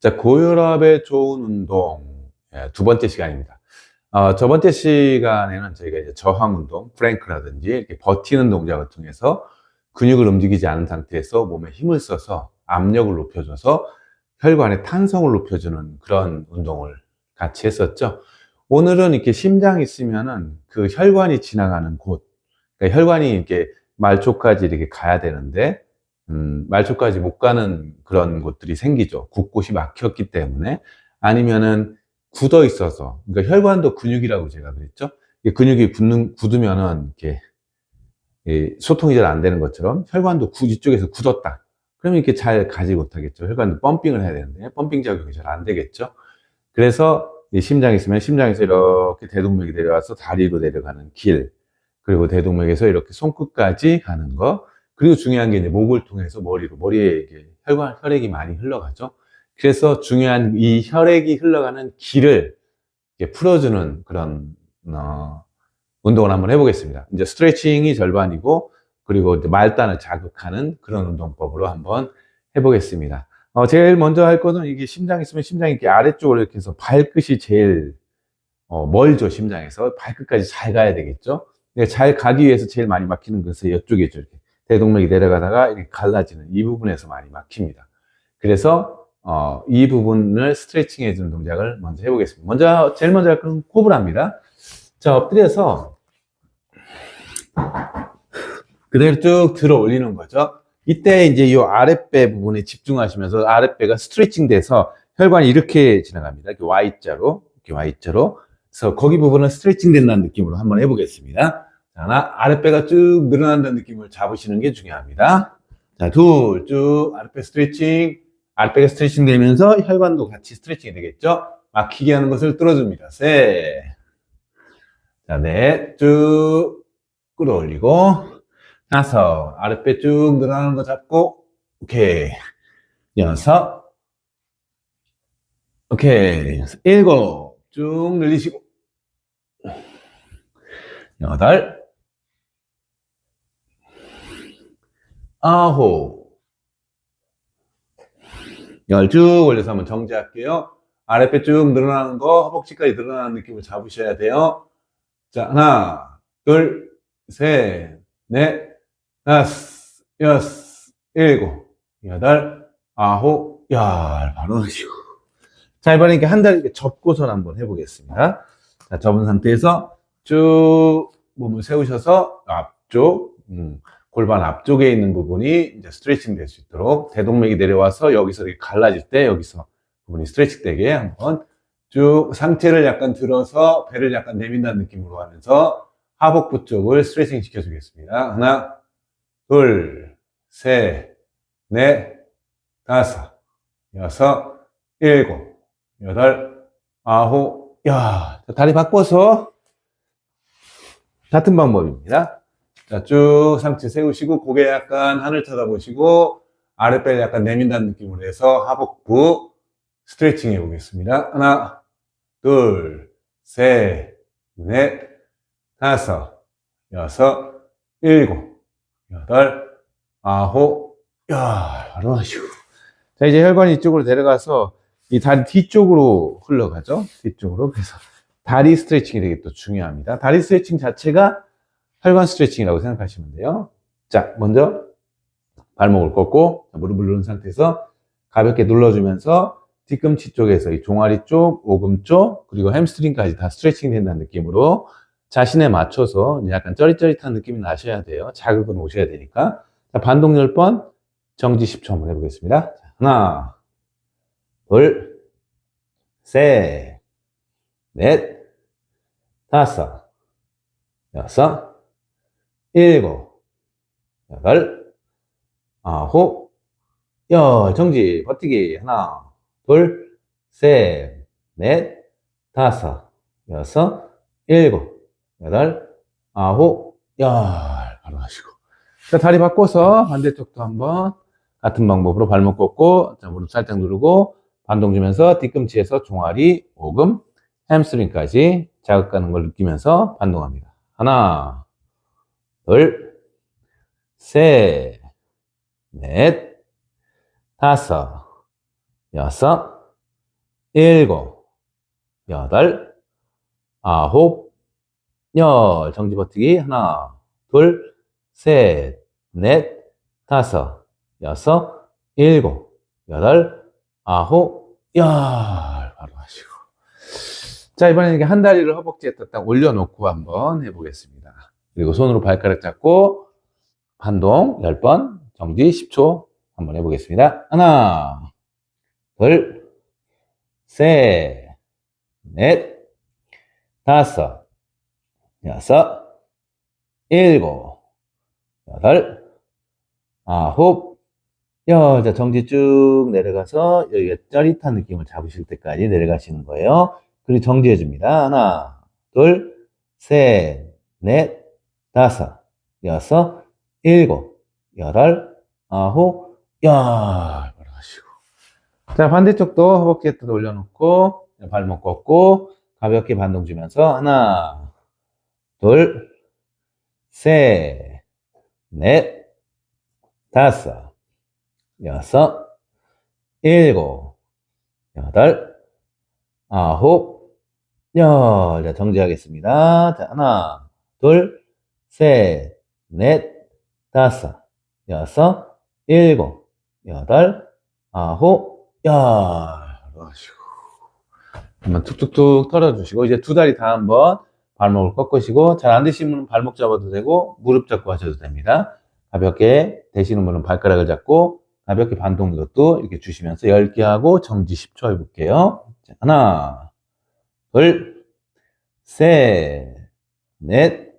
자, 고혈압에 좋은 운동. 예, 두 번째 시간입니다. 어, 저 번째 시간에는 저희가 이제 저항 운동, 프랭크라든지 이렇게 버티는 동작을 통해서 근육을 움직이지 않은 상태에서 몸에 힘을 써서 압력을 높여줘서 혈관의 탄성을 높여주는 그런 운동을 같이 했었죠. 오늘은 이렇게 심장이 있으면은 그 혈관이 지나가는 곳, 그러니까 혈관이 이렇게 말초까지 이렇게 가야 되는데, 음, 말초까지 못 가는 그런 곳들이 생기죠. 곳곳이 막혔기 때문에. 아니면은 굳어 있어서, 그러니까 혈관도 근육이라고 제가 그랬죠. 이 근육이 굳는, 굳으면은 이렇게 이 소통이 잘 안 되는 것처럼 혈관도 굳, 이쪽에서 굳었다. 그러면 이렇게 잘 가지 못하겠죠. 혈관도 펌핑을 해야 되는데, 펌핑 작용이 잘 안 되겠죠. 그래서 이 심장이 있으면 심장에서 이렇게 대동맥이 내려와서 다리로 내려가는 길, 그리고 대동맥에서 이렇게 손끝까지 가는 거, 그리고 중요한 게 이제 목을 통해서 머리로, 머리에 혈관, 혈액이 많이 흘러가죠. 그래서 중요한 이 혈액이 흘러가는 길을 풀어주는 그런, 어, 운동을 한번 해보겠습니다. 이제 스트레칭이 절반이고, 그리고 말단을 자극하는 그런 운동법으로 한번 해보겠습니다. 어, 제일 먼저 할 거는 이게 심장이 있으면 심장이 이렇게 아래쪽으로 이렇게 해서 발끝이 제일, 어, 멀죠, 심장에서. 발끝까지 잘 가야 되겠죠. 근데 잘 가기 위해서 제일 많이 막히는 것은 이쪽이죠, 이렇게. 대동맥이 내려가다가 이렇게 갈라지는 이 부분에서 많이 막힙니다. 그래서, 어, 이 부분을 스트레칭 해주는 동작을 먼저 해보겠습니다. 먼저, 제일 먼저 할건 코브라입니다. 자, 엎드려서 그대로 쭉 들어 올리는 거죠. 이때 이제 이 아랫배 부분에 집중하시면서 아랫배가 스트레칭 돼서 혈관이 이렇게 지나갑니다. 이렇게 Y자로, 이렇게 Y자로. 그래서 거기 부분은 스트레칭 된다는 느낌으로 한번 해보겠습니다. 자, 하나, 아랫배가 쭉 늘어난다는 느낌을 잡으시는 게 중요합니다. 자, 둘, 쭉 아랫배 스트레칭. 아랫배가 스트레칭 되면서 혈관도 같이 스트레칭이 되겠죠? 막히게 하는 것을 뚫어줍니다. 셋. 자, 넷, 쭉 끌어올리고. 다섯, 아랫배 쭉 늘어나는 거 잡고, 오케이. 여섯, 오케이. 일곱, 쭉 늘리시고. 여덟, 아홉, 열 쭉 올려서 한번 정지할게요. 아랫배 쭉 늘어나는 거, 허벅지까지 늘어나는 느낌을 잡으셔야 돼요. 자, 하나, 둘, 셋, 넷, 다섯, 여섯, 일곱, 여덟, 아홉, 열. 바로 하시고. 자, 이번에 이렇게 한 다리 이렇게 접고선 한번 해보겠습니다. 자, 접은 상태에서 쭉 몸을 세우셔서 앞쪽, 음, 골반 앞쪽에 있는 부분이 이제 스트레칭 될 수 있도록 대동맥이 내려와서 여기서 이렇게 갈라질 때 여기서 부분이 스트레칭 되게 한번 쭉 상체를 약간 들어서 배를 약간 내민다는 느낌으로 하면서 하복부 쪽을 스트레칭 시켜주겠습니다. 하나, 둘, 셋, 넷, 다섯, 여섯, 일곱, 여덟, 아홉, 야, 자, 다리 바꿔서 같은 방법입니다. 자, 쭉 상체 세우시고 고개 약간 하늘 쳐다보시고 아랫배를 약간 내민다는 느낌으로 해서 하복부 스트레칭 해보겠습니다. 하나, 둘, 셋, 넷, 다섯, 여섯, 일곱, 여덟, 아홉, 야, 바로 하시고. 자, 이제 혈관이 이쪽으로 내려가서 이 다리 뒤쪽으로 흘러가죠. 뒤쪽으로. 그래서 다리 스트레칭이 되게 또 중요합니다. 다리 스트레칭 자체가 혈관 스트레칭이라고 생각하시면 돼요. 자, 먼저 발목을 꺾고 무릎을 누른 상태에서 가볍게 눌러주면서 뒤꿈치 쪽에서 이 종아리 쪽, 오금 쪽, 그리고 햄스트링까지 다 스트레칭 된다는 느낌으로 자신에 맞춰서 약간 쩌릿쩌릿한 느낌이 나셔야 돼요. 자극은 오셔야 되니까. 자, 반동 10번, 정지 10초 한번 해보겠습니다. 자, 하나, 둘, 셋, 넷, 다섯, 여섯, 일곱, 여덟, 아홉, 열, 정지, 버티기. 하나, 둘, 셋, 넷, 다섯, 여섯, 일곱, 여덟, 아홉, 열. 바로 하시고. 자, 다리 바꿔서 반대쪽도 한번 같은 방법으로 발목 꺾고, 자, 무릎 살짝 누르고, 반동 주면서 뒤꿈치에서 종아리, 오금, 햄스트링까지 자극하는 걸 느끼면서 반동합니다. 하나, 둘, 셋, 넷, 다섯, 여섯, 일곱, 여덟, 아홉, 열. 정지 버티기. 하나, 둘, 셋, 넷, 다섯, 여섯, 일곱, 여덟, 아홉, 열. 자, 이번에는 이렇게 한 다리를 허벅지에 딱 올려놓고 한번 해보겠습니다. 그리고 손으로 발가락 잡고 반동 10번, 정지 10초 한번 해보겠습니다. 하나, 둘, 셋, 넷, 다섯, 여섯, 일곱, 여덟, 아홉, 열. 자, 정지 쭉 내려가서 여기가 짜릿한 느낌을 잡으실 때까지 내려가시는 거예요. 그리고 정지해 줍니다. 하나, 둘, 셋, 넷, 다섯, 여섯, 일곱, 여덟, 아홉, 열. 하시고. 자, 반대쪽도 허벅지에 또 올려놓고, 발목 꺾고, 가볍게 반동 주면서, 하나, 둘, 셋, 넷, 다섯, 여섯, 일곱, 여덟, 아홉, 열. 자, 정지하겠습니다. 자, 하나, 둘, 셋, 넷, 다섯, 여섯, 일곱, 여덟, 아홉, 열. 한번 툭툭툭 털어주시고, 이제 두 다리 다 한번 발목을 꺾으시고, 잘안 분은 발목 잡아도 되고, 무릎 잡고 하셔도 됩니다. 가볍게 되시는 분은 발가락을 잡고, 가볍게 반동 이것도 이렇게 주시면서 10개 하고 정지 10초 해볼게요. 자, 하나, 둘, 셋, 넷,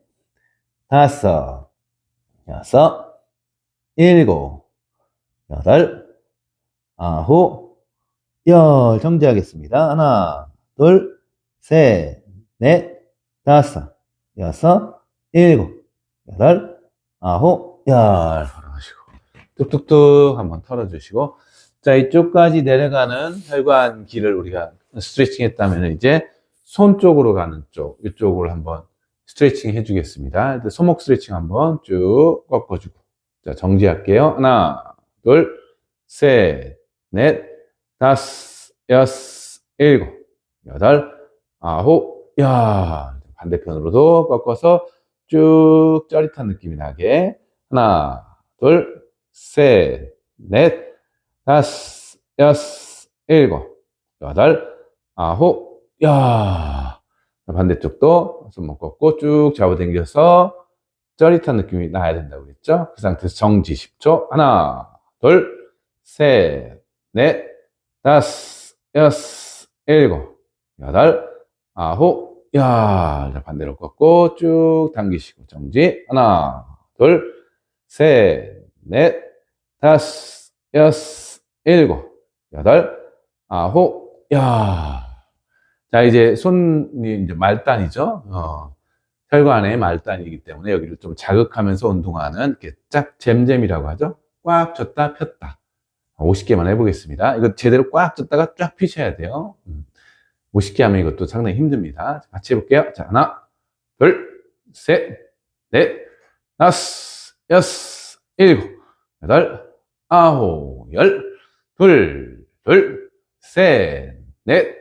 다섯, 여섯, 일곱, 여덟, 아홉, 열. 정지하겠습니다. 하나, 둘, 셋, 넷, 다섯, 여섯, 일곱, 여덟, 아홉, 열. 뚝뚝뚝 한번 털어주시고. 자, 이쪽까지 내려가는 혈관 길을 우리가 스트레칭 했다면 이제 손 쪽으로 가는 쪽, 이쪽을 한번 스트레칭 해주겠습니다. 손목 스트레칭 한번 쭉 꺾어주고. 자, 정지할게요. 하나, 둘, 셋, 넷, 다섯, 여섯, 일곱, 여덟, 아홉, 야. 반대편으로도 꺾어서 쭉 짜릿한 느낌이 나게. 하나, 둘, 셋, 넷, 다섯, 여섯, 일곱, 여덟, 아홉, 야. 반대쪽도 손목 꺾고 쭉 잡아당겨서 짜릿한 느낌이 나야 된다고 그랬죠? 그 상태에서 정지 10초. 하나, 둘, 셋, 넷, 다섯, 여섯, 일곱, 여덟, 아홉, 야. 자, 반대로 꺾고 쭉 당기시고 정지. 하나, 둘, 셋, 넷, 다섯, 여섯, 일곱, 여덟, 아홉, 야. 자, 이제 손이 이제 말단이죠. 어, 혈관의 말단이기 때문에 여기를 좀 자극하면서 운동하는 이렇게 짝 잼잼이라고 하죠. 꽉 줬다 폈다. 50개만 해보겠습니다. 이거 제대로 꽉 줬다가 쫙 피셔야 돼요. 음, 50개 하면 이것도 상당히 힘듭니다. 같이 해볼게요. 자, 하나, 둘, 셋, 넷, 다섯, 여섯, 일곱, 여덟, 아홉, 열, 둘, 둘, 셋, 넷,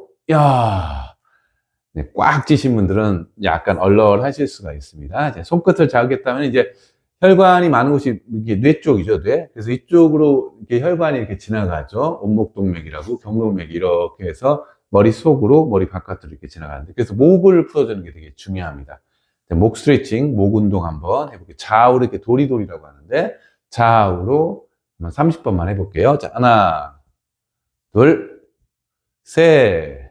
야. 네, 꽉 찌신 분들은 약간 얼얼하실 수가 있습니다. 이제 손끝을 자극했다면 이제 혈관이 많은 곳이 이게 뇌 쪽이죠, 뇌. 그래서 이쪽으로 이렇게 혈관이 이렇게 지나가죠. 온목동맥이라고 경동맥 이렇게 해서 머리 속으로 머리 바깥으로 이렇게 지나가는데 그래서 목을 풀어주는 게 되게 중요합니다. 목 스트레칭, 목 운동 한번 해볼게요. 좌우로 이렇게 도리도리라고 하는데 좌우로 한번 30번만 해볼게요. 자, 하나, 둘, 셋,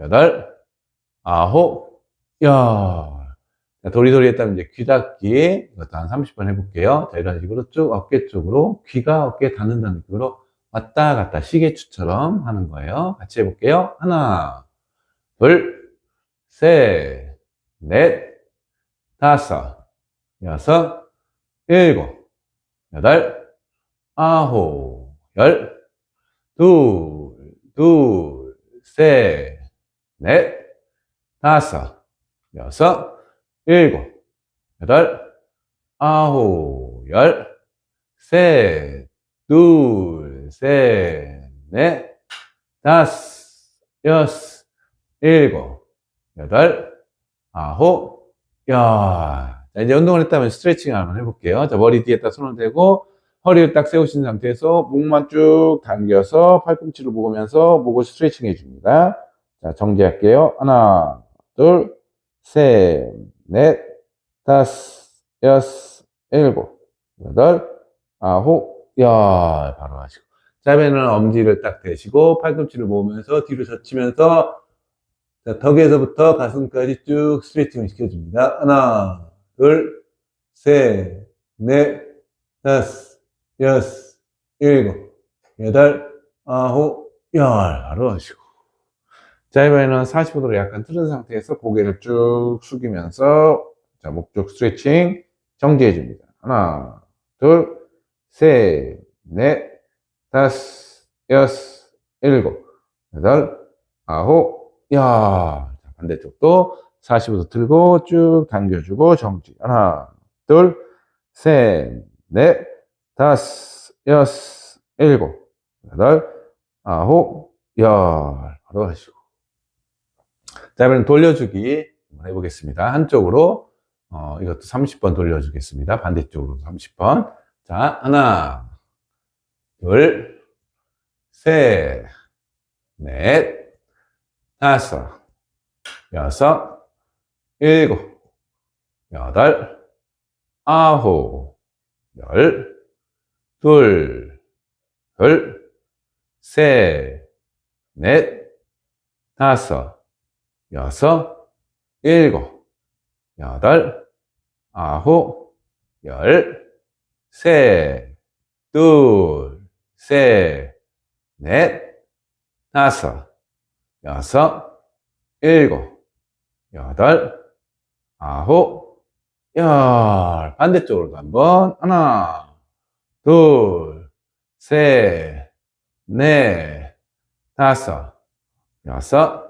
여덟, 아홉, 열. 자, 도리도리 했다면 이제 귀 닫기. 이것도 한 30번 해볼게요. 자, 이런 식으로 쭉 어깨 쪽으로 귀가 어깨에 닿는다는 느낌으로 왔다 갔다 시계추처럼 하는 거예요. 같이 해볼게요. 하나, 둘, 셋, 넷, 다섯, 여섯, 일곱, 여덟, 아홉, 열, 둘, 둘, 셋, 넷, 다섯, 여섯, 일곱, 여덟, 아홉, 열, 셋, 둘, 셋, 넷, 다섯, 여섯, 일곱, 여덟, 아홉, 열. 자, 이제 운동을 했다면 스트레칭 한번 해볼게요. 자, 머리 뒤에다 손을 대고 허리를 딱 세우신 상태에서 목만 쭉 당겨서 팔꿈치를 모으면서 목을 스트레칭 해줍니다. 자, 정지할게요. 하나, 둘, 셋, 넷, 다섯, 여섯, 일곱, 여덟, 아홉, 열. 바로 하시고. 자, 배는 엄지를 딱 대시고 팔꿈치를 모으면서 뒤로 젖히면서 자, 턱에서부터 가슴까지 쭉 스트레칭을 시켜줍니다. 하나, 둘, 셋, 넷, 다섯, 여섯, 일곱, 여덟, 아홉, 열. 바로 하시고. 자, 이번에는 45도로 약간 틀은 상태에서 고개를 쭉 숙이면서 자, 목쪽 스트레칭 정지해 줍니다. 하나, 둘, 셋, 넷, 다섯, 여섯, 일곱, 여덟, 아홉, 열. 자, 반대쪽도 45도 들고 쭉 당겨주고 정지. 하나, 둘, 셋, 넷, 다섯, 여섯, 일곱, 여덟, 아홉, 열. 바로 하시고. 자, 이번엔 돌려주기 한번 해보겠습니다. 한쪽으로, 어, 이것도 30번 돌려주겠습니다. 반대쪽으로 30번. 자, 하나, 둘, 셋, 넷, 다섯, 여섯, 일곱, 여덟, 아홉, 열, 둘, 둘, 셋, 넷, 다섯, 여섯, 일곱, 여덟, 아홉, 열, 셋, 둘, 셋, 넷, 다섯, 여섯, 일곱, 여덟, 아홉, 열. 반대쪽으로도 한번. 하나, 둘, 셋, 넷, 다섯, 여섯,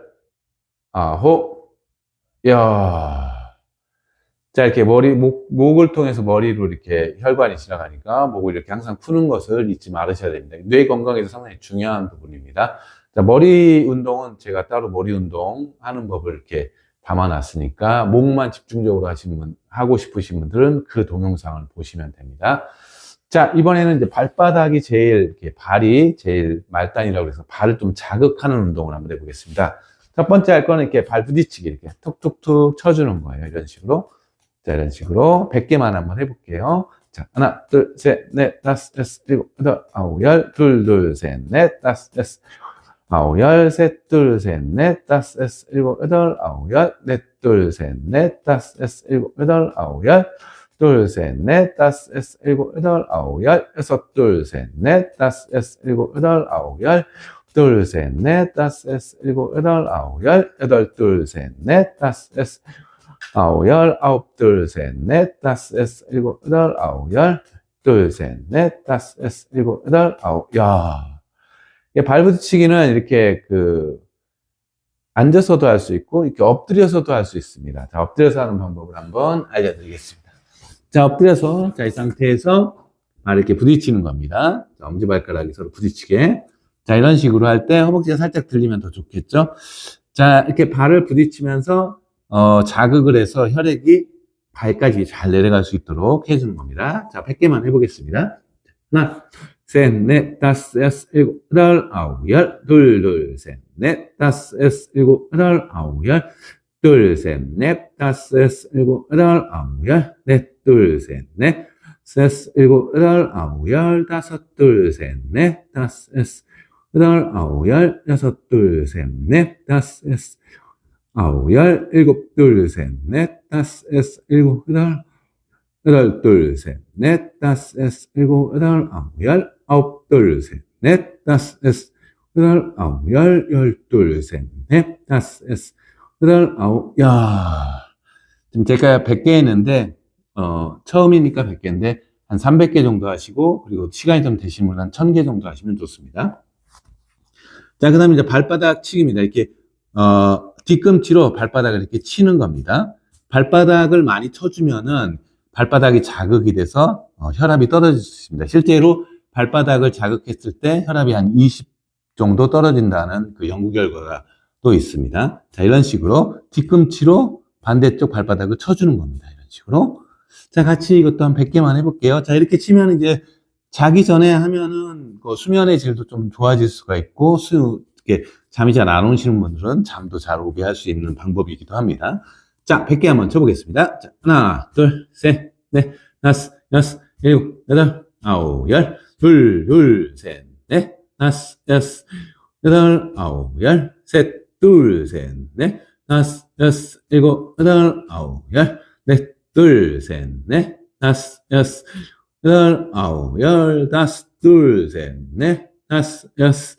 아홉, 열. 자, 이렇게 머리, 목, 목을 통해서 머리로 이렇게 혈관이 지나가니까 목을 이렇게 항상 푸는 것을 잊지 말으셔야 됩니다. 뇌 건강에서 상당히 중요한 부분입니다. 자, 머리 운동은 제가 따로 머리 운동 하는 법을 이렇게 담아놨으니까 목만 집중적으로 하신 분, 하고 싶으신 분들은 그 동영상을 보시면 됩니다. 자, 이번에는 이제 발바닥이 제일, 이렇게 발이 제일 말단이라고 해서 발을 좀 자극하는 운동을 한번 해보겠습니다. 첫 번째 할 거는 이렇게 발 부딪히기 이렇게 툭툭툭 쳐주는 거예요. 이런 식으로. 자, 이런 식으로 100개만 한번 해볼게요. 자, 하나, 둘, 셋, 넷, 다섯, 여섯, 일곱, 여덟, 아홉, 열, 둘, 둘, 셋, 넷, 다섯, 여섯, 아홉, 열, 셋, 둘, 셋, 넷, 다섯, 여섯, 일곱, 여덟, 아홉, 열, 넷, 둘, 셋, 넷, 다섯, 여섯, 일곱, 여덟, 아홉, 열, 둘, 셋, 넷, 다섯, 여섯, 일곱, 여덟, 아홉, 열, 여섯, 둘, 셋, 넷, 다섯, 여섯, 일곱, 여덟, 아홉, 열, 둘, 셋, 넷, 다섯, 여섯, 일곱, 여덟, 아홉, 열, 여덟, 둘, 셋, 넷, 다섯, 여섯, 아홉, 열, 아홉, 둘, 셋, 넷, 다섯, 여섯, 일곱, 여덟, 아홉, 열, 둘, 셋, 넷, 다섯, 여섯, 일곱, 여덟, 아홉. 야. 이게 발 부딪히기는 이렇게 그, 앉아서도 할 수 있고, 이렇게 엎드려서도 할 수 있습니다. 자, 엎드려서 하는 방법을 한번 알려드리겠습니다. 자, 엎드려서, 자, 이 상태에서 발 이렇게 부딪히는 겁니다. 자, 엄지발가락이 서로 부딪히게. 자, 이런 식으로 할 때 허벅지가 살짝 들리면 더 좋겠죠? 자, 이렇게 발을 부딪히면서, 어, 자극을 해서 혈액이 발까지 잘 내려갈 수 있도록 해주는 겁니다. 자, 100개만 해보겠습니다. 하나, 셋, 넷, 다섯, 여섯, 일곱, 여덟, 아홉, 열, 둘, 둘, 셋, 넷, 다섯, 여섯, 일곱, 여덟, 아홉, 열, 둘, 셋, 넷, 다섯, 여섯, 일곱, 여덟, 아홉, 열, 넷, 둘, 셋, 넷, 여섯, 일곱, 여덟, 아홉, 열, 다섯, 둘, 셋, 넷, 다섯, 여섯, 여덟, 아홉, 열, 여섯, 둘, 셋, 넷, 다섯, 여섯, 아홉, 열, 일곱, 둘, 셋, 넷, 다섯, 여섯, 일곱, 여덟, 여덟, 둘, 셋, 넷, 다섯, 여섯, 일곱, 여덟, 아홉, 열, 아홉, 둘, 셋, 넷, 다섯, 여섯, 여덟, 아홉, 열, 열, 둘, 셋, 넷, 다섯, 여섯, 여덟, 아홉, 야. 지금 제가 100개 했는데, 어, 처음이니까 100개인데, 한 300개 정도 하시고, 그리고 시간이 좀 되시면 한 1000개 정도 하시면 좋습니다. 자, 그 다음에 이제 발바닥 치기입니다. 이렇게, 어, 뒤꿈치로 발바닥을 이렇게 치는 겁니다. 발바닥을 많이 쳐주면은 발바닥이 자극이 돼서 어, 혈압이 떨어질 수 있습니다. 실제로 발바닥을 자극했을 때 혈압이 한 20 정도 떨어진다는 그 연구 결과가 또 있습니다. 자, 이런 식으로 뒤꿈치로 반대쪽 발바닥을 쳐주는 겁니다. 이런 식으로. 자, 같이 이것도 한 100개만 해볼게요. 자, 이렇게 치면 이제 자기 전에 하면은 그 수면의 질도 좀 좋아질 수가 있고, 수, 이렇게 잠이 잘 안 오시는 분들은 잠도 잘 오게 할 수 있는 방법이기도 합니다. 자, 100개 한번 쳐보겠습니다. 자, 하나, 둘, 셋, 넷, 다섯, 여섯, 일곱, 여덟, 아홉, 열, 둘, 둘, 셋, 넷, 다섯, 여섯, 여덟, 아홉, 열, 셋, 둘, 셋, 넷, 다섯, 여섯, 일곱, 여덟, 아홉, 열, 넷, 둘, 셋, 넷, 다섯, 여섯, 여덟, 아홉, 열, 다섯, 둘, 셋, 넷, 다섯, 여섯,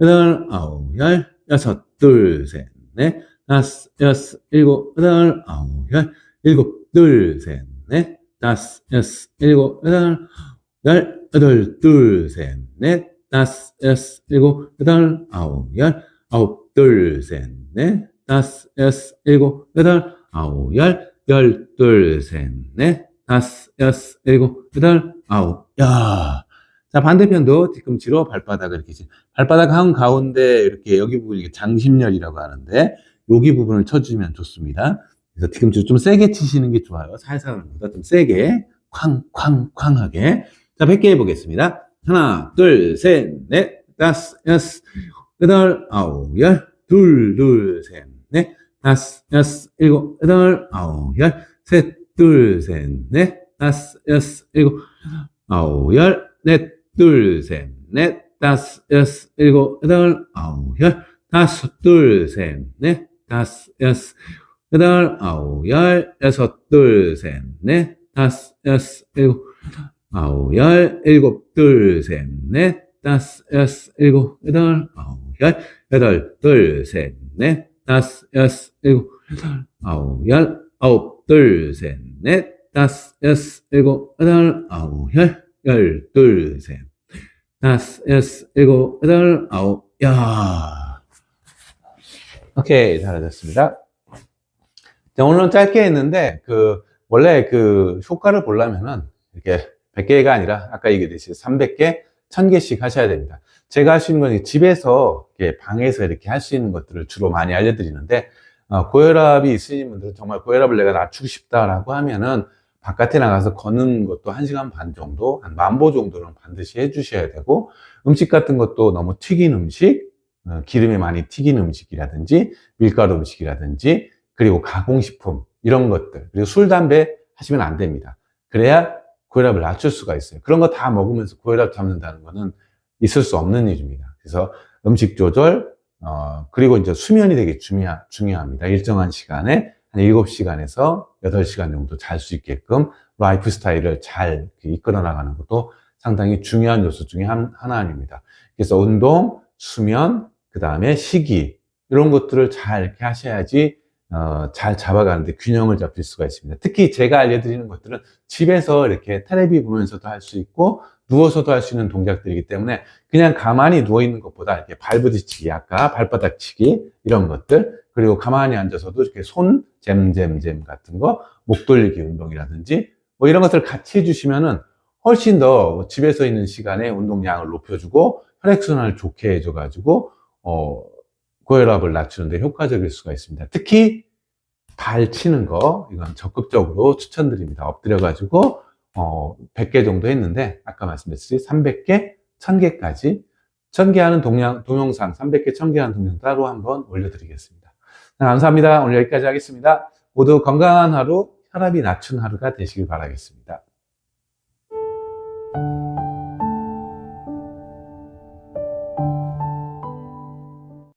여덟, 아홉, 열, 여섯, 둘, 셋, 넷, 다섯, 여섯, 일곱, 여덟, 아홉, 열, 일곱, 둘, 셋, 넷, 다섯, 여섯, 일곱, 여덟, 열, 여덟, 둘, 셋, 넷, 다섯, 여섯, 일곱, 여덟, 아홉, 열, 아홉, 둘, 셋, 넷, 다섯, 여섯, 일곱, 여덟, 아홉, 열, 열, 둘, 셋, 넷, 다섯, 여섯, 일곱, 여덟, 아홉. 야. 자, 반대편도 뒤꿈치로 발바닥을 이렇게, 치- 발바닥 한 가운데 이렇게 여기 부분 이게 장심열이라고 하는데, 여기 부분을 쳐주면 좋습니다. 그래서 뒤꿈치로 좀 세게 치시는 게 좋아요. 살살 하는 것보다 좀 세게, 쾅, 쾅, 쾅하게. 자, 100개 해보겠습니다. 하나, 둘, 셋, 넷, 다섯, 여섯, 여덟, 아홉, 열, 둘, 둘, 셋, 넷, 다섯, 여섯, 일곱, 여덟, 아홉, 열, 셋, 둘, 셋, 넷, 다섯, 여섯, 일곱, 아홉, 열, 넷, 둘, 셋, 넷, 다섯, 여섯, 일곱, 여덟, 아홉, 열, 다섯, 둘, 셋, 넷, 다섯, 여섯, 여덟, 아홉, 열, 여섯, 둘, 셋, 넷, 다섯, 여섯, 일곱, 아홉, 열, 일곱, 둘, 셋, 넷, 다섯, 여섯, 일곱, 여덟, 아홉, 열, 여덟, 둘, 셋, 넷, 다섯, 여섯, 일곱, 여덟, 아홉, 열, 아홉, 둘, 셋, 넷, 다섯, 여섯, 일곱, 여덟, 아홉, 열, 열, 둘, 셋, 다섯, 여섯, 일곱, 여덟, 아홉, 야. 오케이, 잘하셨습니다. 자, 오늘은 짧게 했는데, 그, 원래 그 효과를 보려면은, 이렇게 100개가 아니라, 아까 얘기했듯이 300개, 1000개씩 하셔야 됩니다. 제가 할 수 있는 건 집에서, 이렇게 방에서 이렇게 할 수 있는 것들을 주로 많이 알려드리는데, 어, 고혈압이 있으신 분들은 정말 고혈압을 내가 낮추고 싶다라고 하면은, 바깥에 나가서 걷는 것도 1시간 반 정도, 한 만보 정도는 반드시 해주셔야 되고, 음식 같은 것도 너무 튀긴 음식, 어, 기름이 많이 튀긴 음식이라든지, 밀가루 음식이라든지, 그리고 가공식품, 이런 것들, 그리고 술, 담배 하시면 안 됩니다. 그래야 고혈압을 낮출 수가 있어요. 그런 거 다 먹으면서 고혈압 잡는다는 거는 있을 수 없는 일입니다. 그래서 음식 조절, 어, 그리고 이제 수면이 되게 중요하, 중요합니다. 일정한 시간에 한 7시간에서 8시간 정도 잘 수 있게끔 라이프 스타일을 잘 이끌어 나가는 것도 상당히 중요한 요소 중에 한, 하나입니다. 그래서 운동, 수면, 그 다음에 식이, 이런 것들을 잘 이렇게 하셔야지 어, 잘 잡아가는데 균형을 잡힐 수가 있습니다. 특히 제가 알려드리는 것들은 집에서 이렇게 테레비 보면서도 할 수 있고 누워서도 할 수 있는 동작들이기 때문에 그냥 가만히 누워 있는 것보다 이렇게 발 부딪히기, 아까 발바닥 치기 이런 것들 그리고 가만히 앉아서도 이렇게 손 잼잼잼 같은 거, 목 돌리기 운동이라든지 뭐 이런 것들을 같이 해주시면은 훨씬 더 집에서 있는 시간에 운동량을 높여주고 혈액순환을 좋게 해줘가지고 어, 고혈압을 낮추는데 효과적일 수가 있습니다. 특히 발 치는 거 이건 적극적으로 추천드립니다. 엎드려가지고 어, 100개 정도 했는데 아까 말씀드렸듯이 300개, 1000개까지 1000개 하는 동영, 동영상 300개, 1000개 하는 동영상 따로 한번 올려드리겠습니다. 네, 감사합니다. 오늘 여기까지 하겠습니다. 모두 건강한 하루, 혈압이 낮춘 하루가 되시길 바라겠습니다.